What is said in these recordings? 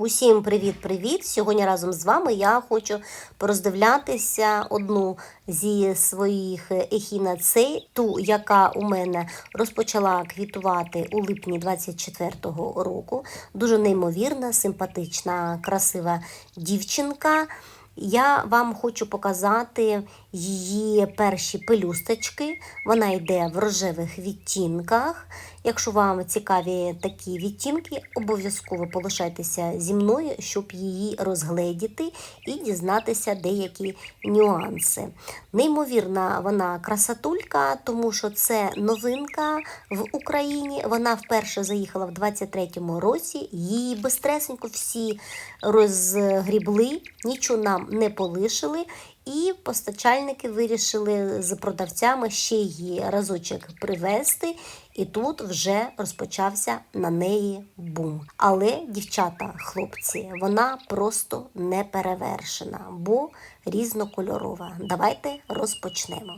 Усім привіт-привіт! Сьогодні разом з вами я хочу пороздивлятися одну зі своїх ехінацей, ту, яка у мене розпочала квітувати у липні 24-го року. Дуже неймовірна, симпатична, красива дівчинка. Я вам хочу показати її перші пелюсточки. Вона йде в рожевих відтінках. Якщо вам цікаві такі відтінки, обов'язково полишайтеся зі мною, щоб її розгледіти і дізнатися деякі нюанси. Неймовірна вона красотулька, тому що це новинка в Україні. Вона вперше заїхала в 23-му році. Її безстресенько всі розгрібли, нічого нам не полишили. І постачальники вирішили з продавцями ще її разочок привезти, і тут вже розпочався на неї бум. Але дівчата, хлопці, вона просто не перевершена, бо різнокольорова. Давайте розпочнемо.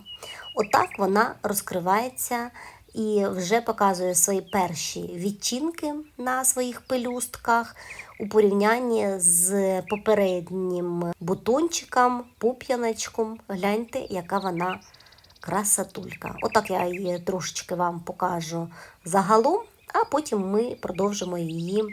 Отак вона розкривається і вже показує свої перші відтінки на своїх пелюстках у порівнянні з попереднім бутончиком, пуп'яночком. Гляньте, яка вона красотулька. Отак я її трошечки вам покажу загалом, а потім ми продовжимо її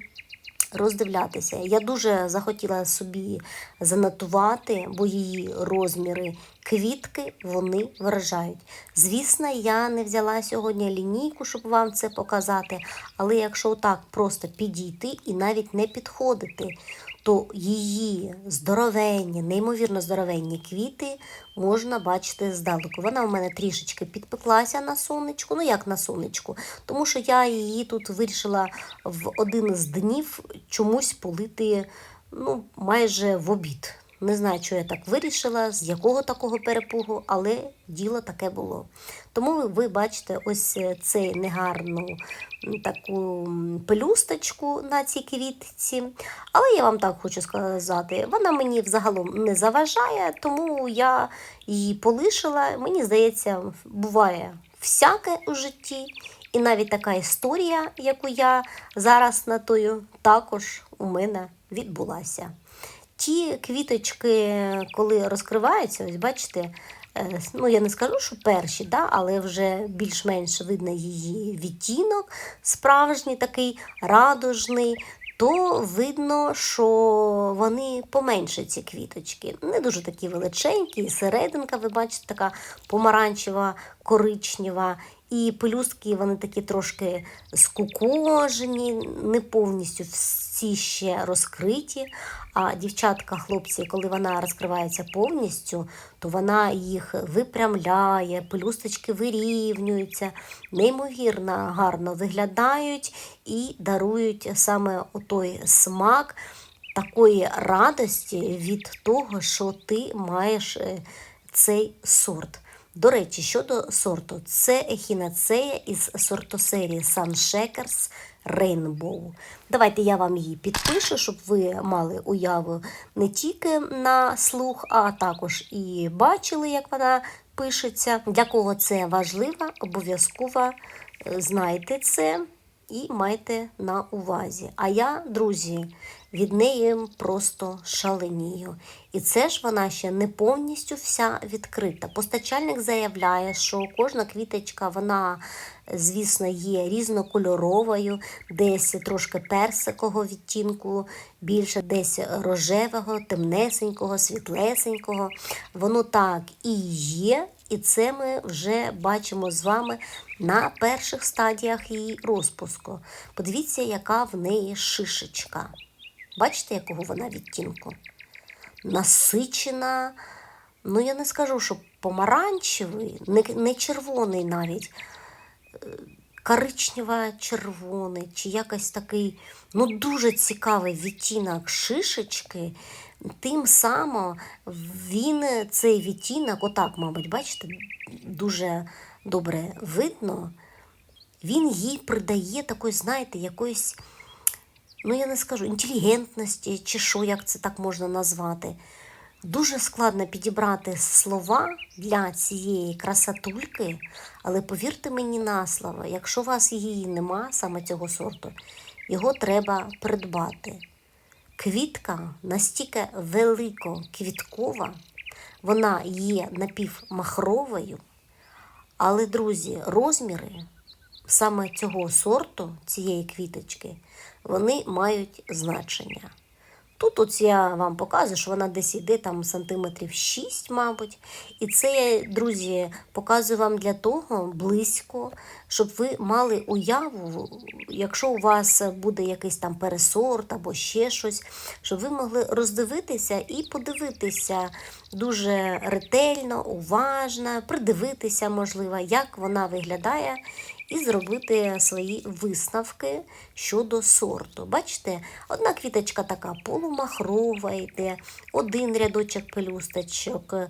роздивлятися. Я дуже захотіла собі занотувати, бо її розміри квітки вони вражають. Звісно, я не взяла сьогодні лінійку, щоб вам це показати, але якщо так просто підійти і навіть не підходити, то її здоровенні, неймовірно здоровенні квіти можна бачити здалеку. Вона у мене трішечки підпеклася на сонечку. Ну як на сонечку, тому що я її тут вирішила в один з днів чомусь полити ну, майже в обід. Не знаю, що я так вирішила, з якого такого перепугу, але діло таке було. Тому ви бачите ось цей негарну таку пелюсточку на цій квітці. Але я вам так хочу сказати, вона мені взагалом не заважає, тому я її полишила. Мені здається, буває всяке у житті. І навіть така історія, яку я зараз натою, також у мене відбулася. Ті квіточки, коли розкриваються, ось бачите, ну я не скажу, що перші, да, але вже більш-менш видно її відтінок, справжній такий радужний, то видно, що вони поменше ці квіточки. Не дуже такі величенькі, і серединка, ви бачите, така помаранчева, коричнева. І пелюстки вони такі трошки скукожені, не повністю всі ще розкриті. А дівчатка, хлопці, коли вона розкривається повністю, то вона їх випрямляє, пелюсточки вирівнюються, неймовірно гарно виглядають і дарують саме той смак такої радості від того, що ти маєш цей сорт. До речі, щодо сорту, це ехінацея із сортосерії Sunshakers Rainbow. Давайте я вам її підпишу, щоб ви мали уяву не тільки на слух, а також і бачили, як вона пишеться. Для кого це важливо, обов'язково знайте це і майте на увазі. А я, друзі, від неї просто шаленію. І це ж вона ще не повністю вся відкрита. Постачальник заявляє, що кожна квіточка, вона, звісно, є різнокольоровою, десь трошки персикового відтінку, більше десь рожевого, темнесенького, світлесенького. Воно так і є. І це ми вже бачимо з вами на перших стадіях її розпуску. Подивіться, яка в неї шишечка. Бачите, якого вона відтінку? Насичена, ну я не скажу, що помаранчевий, не, не червоний навіть, коричнево-червоний, чи якось такий ну дуже цікавий відтінок шишечки. Тим самим він цей відтінок, отак, мабуть, бачите, дуже добре видно, він їй придає такої, знаєте, якоїсь, ну я не скажу, інтелігентності, чи що, як це так можна назвати. Дуже складно підібрати слова для цієї красотульки, але повірте мені на слово, якщо у вас її нема, саме цього сорту, його треба придбати. Квітка настільки велико квіткова, вона є напівмахровою, але, друзі, розміри саме цього сорту, цієї квіточки, вони мають значення. Тут от я вам показую, що вона десь іде там сантиметрів 6, мабуть. І це я, друзі, показую вам для того близько, щоб ви мали уяву, якщо у вас буде якийсь там пересорт або ще щось, щоб ви могли роздивитися і подивитися дуже ретельно, уважно, придивитися, можливо, як вона виглядає і зробити свої висновки щодо сорту. Бачите, одна квіточка така полумахрова йде, один рядочок пелюсточок, е,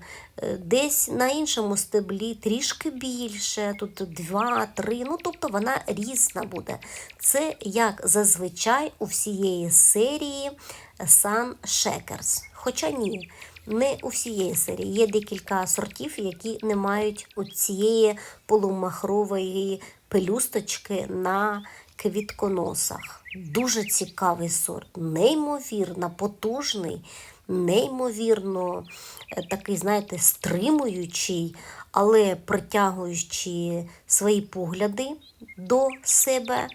десь на іншому стеблі трішки більше, тут два, три, ну тобто вона різна буде. Це як зазвичай у всієї серії Sun Shakers. Хоча ні, не у всієї серії. Є декілька сортів, які не мають цієї полумахрової пелюсточки на квітконосах. Дуже цікавий сорт, неймовірно потужний, неймовірно е, такий, знаєте, стримуючий, але притягуючи свої погляди до себе.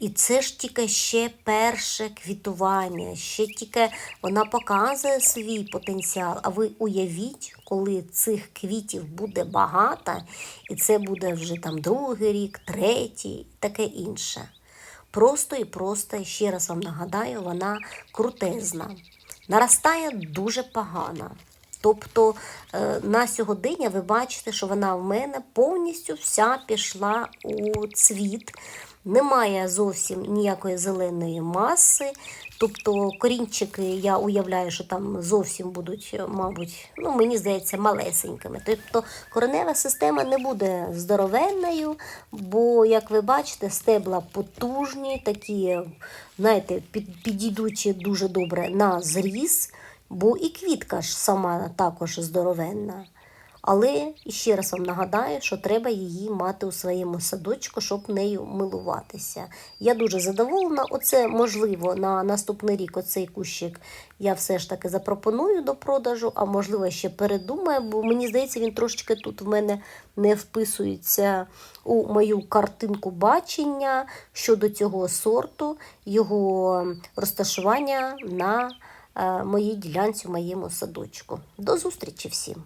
І це ж тільки ще перше квітування, ще тільки вона показує свій потенціал. А ви уявіть, коли цих квітів буде багато, і це буде вже там другий рік, третій, таке інше. Просто і просто, ще раз вам нагадаю, вона крутезна. Наростає дуже погано. Тобто е, на сьогодення ви бачите, що вона в мене повністю вся пішла у цвіт. Немає зовсім ніякої зеленої маси. Тобто корінчики, я уявляю, що там зовсім будуть, мабуть, ну мені здається, малесенькими. Тобто коренева система не буде здоровенною, бо, як ви бачите, стебла потужні, такі, знаєте, під, підійдучі дуже добре на зріз, бо і квітка ж сама також здоровенна. Але ще раз вам нагадаю, що треба її мати у своєму садочку, щоб нею милуватися. Я дуже задоволена. Оце можливо на наступний рік оцей кущик я все ж таки запропоную до продажу, а можливо ще передумаю, бо мені здається, він трошечки тут в мене не вписується у мою картинку бачення щодо цього сорту, його розташування на е, моїй ділянці, в моєму садочку. До зустрічі всім!